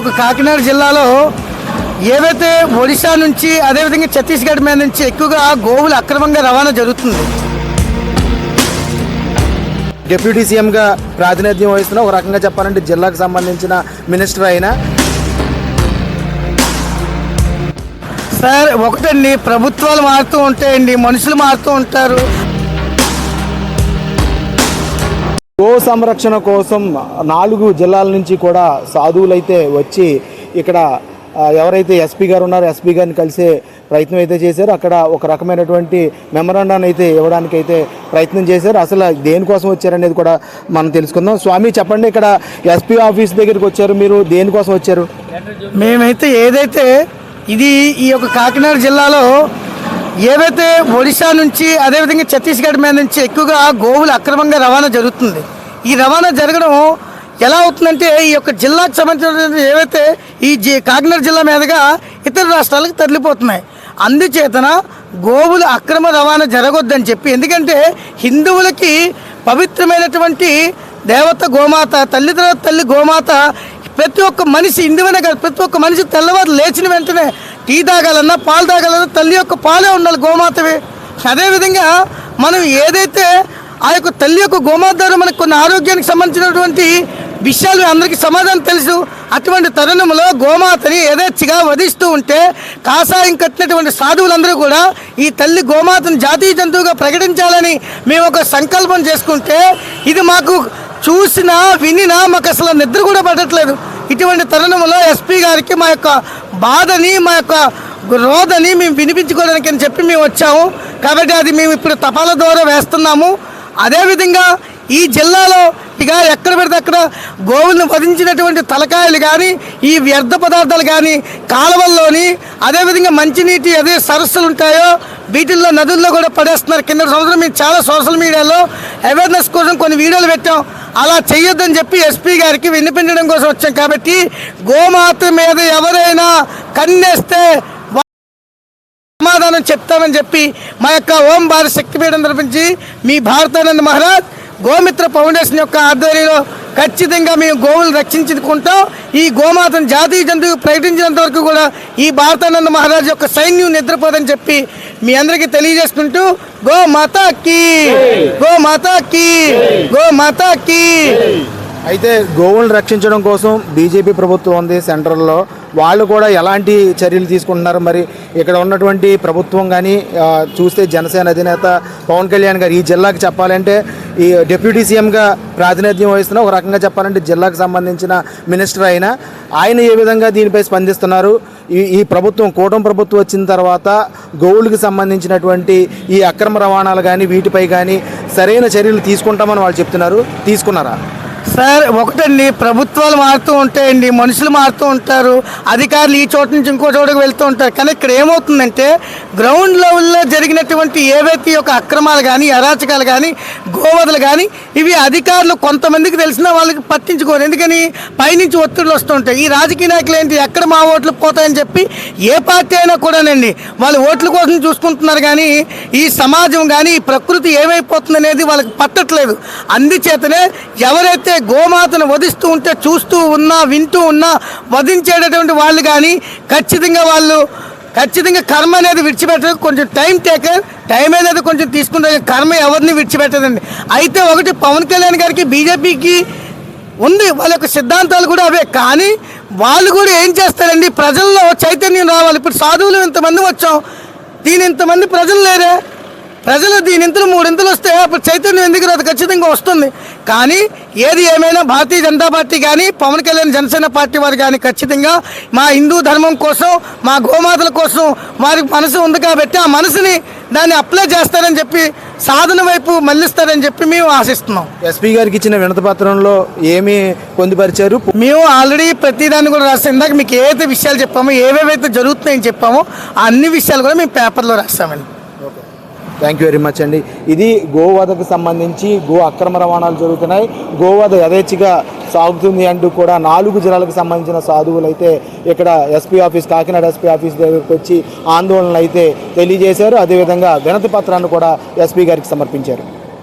ఒక కాకినాడ జిల్లాలో ఏవైతే ఒడిశా నుంచి అదేవిధంగా ఛత్తీస్గఢ్ మీద నుంచి ఎక్కువగా గోవులు అక్రమంగా రవాణా జరుగుతుంది. డిప్యూటీ సీఎంగా ప్రాతినిధ్యం వహిస్తున్న ఒక రకంగా చెప్పాలంటే జిల్లాకు సంబంధించిన మినిస్టర్ అయినా. సార్ ఒకటండి ప్రభుత్వాలు మారుతూ ఉంటాయండి మనుషులు మారుతూ ఉంటారు. గో సంరక్షణ కోసం నాలుగు జిల్లాల నుంచి కూడా సాధువులైతే వచ్చి ఇక్కడ ఎవరైతే ఎస్పీ గారు ఉన్నారో ఎస్పీ గారిని కలిసే ప్రయత్నం అయితే చేశారు. అక్కడ ఒక రకమైనటువంటి మెమరాండాన్ని అయితే ఇవ్వడానికి అయితే ప్రయత్నం చేశారు. అసలు దేనికోసం వచ్చారనేది కూడా మనం తెలుసుకుందాం. స్వామి చెప్పండి ఇక్కడ ఎస్పీ ఆఫీస్ దగ్గరికి వచ్చారు మీరు దేనికోసం వచ్చారు? మేమైతే ఏదైతే ఇది ఈ యొక్క కాకినాడ జిల్లాలో ఏవైతే ఒడిశా నుంచి అదేవిధంగా ఛత్తీస్గఢ్ మీద నుంచి ఎక్కువగా గోవులు అక్రమంగా రవాణా జరుగుతుంది ఈ రవాణా జరగడం ఎలా అవుతుందంటే ఈ యొక్క జిల్లాకు సంబంధించిన ఏవైతే ఈ జి- కాకినాడ జిల్లా మీదుగా ఇతర రాష్ట్రాలకు తరలిపోతున్నాయి. అందుచేతన గోవులు అక్రమ రవాణా జరగొద్దని చెప్పి ఎందుకంటే హిందువులకి పవిత్రమైనటువంటి దేవత గోమాత తల్లి తర్వాత తల్లి గోమాత ప్రతి ఒక్క మనిషి ఇందువనే కాదు ప్రతి ఒక్క మనిషి తెల్లవారు లేచిన వెంటనే టీ తాగాలన్నా పాలు తాగాలన్నా తల్లి యొక్క పాలే ఉండాలి గోమాతవి. అదేవిధంగా మనం ఏదైతే ఆ యొక్క తల్లి యొక్క గోమాత ద్వారా మనకు కొన్ని ఆరోగ్యానికి సంబంధించినటువంటి విషయాలు అందరికీ సమాధానం తెలుసు. అటువంటి తరుణంలో గోమాతని యథేచ్ఛగా వధిస్తూ ఉంటే కాషాయం కట్టినటువంటి సాధువులందరూ కూడా ఈ తల్లి గోమాతను జాతీయ జంతువుగా ప్రకటించాలని మేము ఒక సంకల్పం చేసుకుంటే ఇది మాకు చూసినా వినినా మాకు అసలు నిద్ర కూడా పడట్లేదు ఇటువంటి తరుణంలో ఎస్పీ గారికి మా యొక్క బాధని మా యొక్క రోధని మేము వినిపించుకోవడానికి అని చెప్పి మేము వచ్చాము. కాబట్టి అది మేము ఇప్పుడు తపాల ద్వారా వేస్తున్నాము. అదేవిధంగా ఈ జిల్లాలో ఇక ఎక్కడ పెడితే అక్కడ గోవులను వధించినటువంటి తలకాయలు కానీ ఈ వ్యర్థ పదార్థాలు కానీ కాలువల్లోని అదేవిధంగా మంచినీటి అదే సరస్సులు ఉంటాయో వీటిల్లో నదుల్లో కూడా పడేస్తున్నారు. కింద సంవత్సరం మేము చాలా సోషల్ మీడియాలో అవేర్నెస్ కోసం కొన్ని వీడియోలు పెట్టాం. అలా చేయొద్దని చెప్పి ఎస్పీ గారికి వినిపించడం కోసం వచ్చాం. కాబట్టి గోమాత మీద ఎవరైనా కన్నేస్తే సమాధానం చెప్తామని చెప్పి మా యొక్క ఓం భారత్ శక్తిపీఠం తరపించి మీ భారతానంద మహారాజ్ గోమిత్ర ఫౌండేషన్ యొక్క ఆధ్వర్యంలో ఖచ్చితంగా మేము గోవులు రక్షించుకుంటాం. ఈ గోమాతను జాతీయ జంతువు ప్రకటించినంత వరకు కూడా ఈ భారతానంద మహారాజ్ యొక్క సైన్యం నిద్రపోదని చెప్పి మీ అందరికీ తెలియజేసుకుంటూ గో మాతాకి గో మాతాకి గో మాతాకి అయితే గోవులను రక్షించడం కోసం బీజేపీ ప్రభుత్వం ఉంది సెంట్రల్లో. వాళ్ళు కూడా ఎలాంటి చర్యలు తీసుకుంటున్నారు? మరి ఇక్కడ ఉన్నటువంటి ప్రభుత్వం కానీ చూస్తే జనసేన అధినేత పవన్ కళ్యాణ్ గారు ఈ జిల్లాకి చెప్పాలంటే ఈ డిప్యూటీ సీఎంగా ప్రాతినిధ్యం వహిస్తున్న ఒక రకంగా చెప్పాలంటే జిల్లాకు సంబంధించిన మినిస్టర్ అయినా ఆయన ఏ విధంగా దీనిపై స్పందిస్తున్నారు? ఈ ఈ ప్రభుత్వం కూటమి ప్రభుత్వం వచ్చిన తర్వాత గోవులకు సంబంధించినటువంటి ఈ అక్రమ రవాణాలు కానీ వీటిపై కానీ సరైన చర్యలు తీసుకుంటామని వాళ్ళు చెప్తున్నారు. తీసుకున్నారా? సార్ ఒకటండి ప్రభుత్వాలు మారుతూ ఉంటాయండి మనుషులు మారుతూ ఉంటారు అధికారులు ఈ చోటు నుంచి ఇంకో చోటుకు వెళ్తూ ఉంటారు. కానీ ఇక్కడ ఏమవుతుందంటే గ్రౌండ్ లెవెల్లో జరిగినటువంటి ఏవైతే యొక్క అక్రమాలు కానీ అరాచకాలు కానీ గోవదలు కానీ ఇవి అధికారులు కొంతమందికి తెలిసిన వాళ్ళకి పట్టించుకోరు. ఎందుకని? పైనుంచి ఒత్తిడులు వస్తూ ఉంటాయి. ఈ రాజకీయ నాయకులు ఏంటి? ఎక్కడ మా ఓట్లు పోతాయని చెప్పి ఏ పార్టీ అయినా కూడానండి వాళ్ళు ఓట్ల కోసం చూసుకుంటున్నారు కానీ ఈ సమాజం కానీ ఈ ప్రకృతి ఏమైపోతుంది అనేది వాళ్ళకి పట్టట్లేదు. అందుచేతనే ఎవరైతే గోమాతను వధిస్తూ ఉంటే చూస్తూ ఉన్నా వింటూ ఉన్నా వధించేటటువంటి వాళ్ళు కానీ ఖచ్చితంగా వాళ్ళు ఖచ్చితంగా కర్మ అనేది విడిచిపెట్టదు కొంచెం టైం టేకర్ టైం అనేది కొంచెం తీసుకుంటే కర్మ ఎవరిని విడిచిపెట్టదండి. అయితే ఒకటి పవన్ కళ్యాణ్ గారికి బీజేపీకి ఉంది. వాళ్ళ యొక్క సిద్ధాంతాలు కూడా అవే. కానీ వాళ్ళు కూడా ఏం చేస్తారండి? ప్రజల్లో చైతన్యం రావాలి. ఇప్పుడు సాధువులు ఇంతమంది వచ్చాం. దీని ఇంతమంది ప్రజలు లేరే. ప్రజలు దీని ఇంతలు మూడింతలు వస్తే అప్పుడు చైతన్యం ఎందుకు రాదు? ఖచ్చితంగా వస్తుంది. కానీ ఏది ఏమైనా భారతీయ జనతా పార్టీ కానీ పవన్ కళ్యాణ్ జనసేన పార్టీ వారు కానీ ఖచ్చితంగా మా హిందూ ధర్మం కోసం మా గోమాతల కోసం వారి మనసు ఉంది కాబట్టి ఆ మనసుని దాన్ని అప్లై చేస్తారని చెప్పి సాధన వైపు మళ్ళిస్తారని చెప్పి మేము ఆశిస్తున్నాం. ఎస్పీ గారికి ఇచ్చిన వినతి పత్రంలో ఏమి పొందుపరిచారు? మేము ఆల్రెడీ ప్రతిదాన్ని కూడా రాస్తాం. ఇందాక మీకు ఏవైతే విషయాలు చెప్పామో ఏవేవైతే జరుగుతున్నాయని చెప్పామో ఆ అన్ని విషయాలు కూడా మేము పేపర్లో రాస్తామండి. థ్యాంక్ యూ వెరీ మచ్ అండి ఇది గోవధకు సంబంధించి గో అక్రమ రవాణాలు జరుగుతున్నాయి. గోవధ యథేచ్ఛగా సాగుతుంది అంటూ కూడా నాలుగు జిల్లాలకు సంబంధించిన సాధువులు అయితే ఇక్కడ SP office Kakinada SP office దగ్గరికి వచ్చి ఆందోళనలు అయితే తెలియజేశారు. అదేవిధంగా వినతి పత్రాన్ని కూడా ఎస్పీ గారికి సమర్పించారు.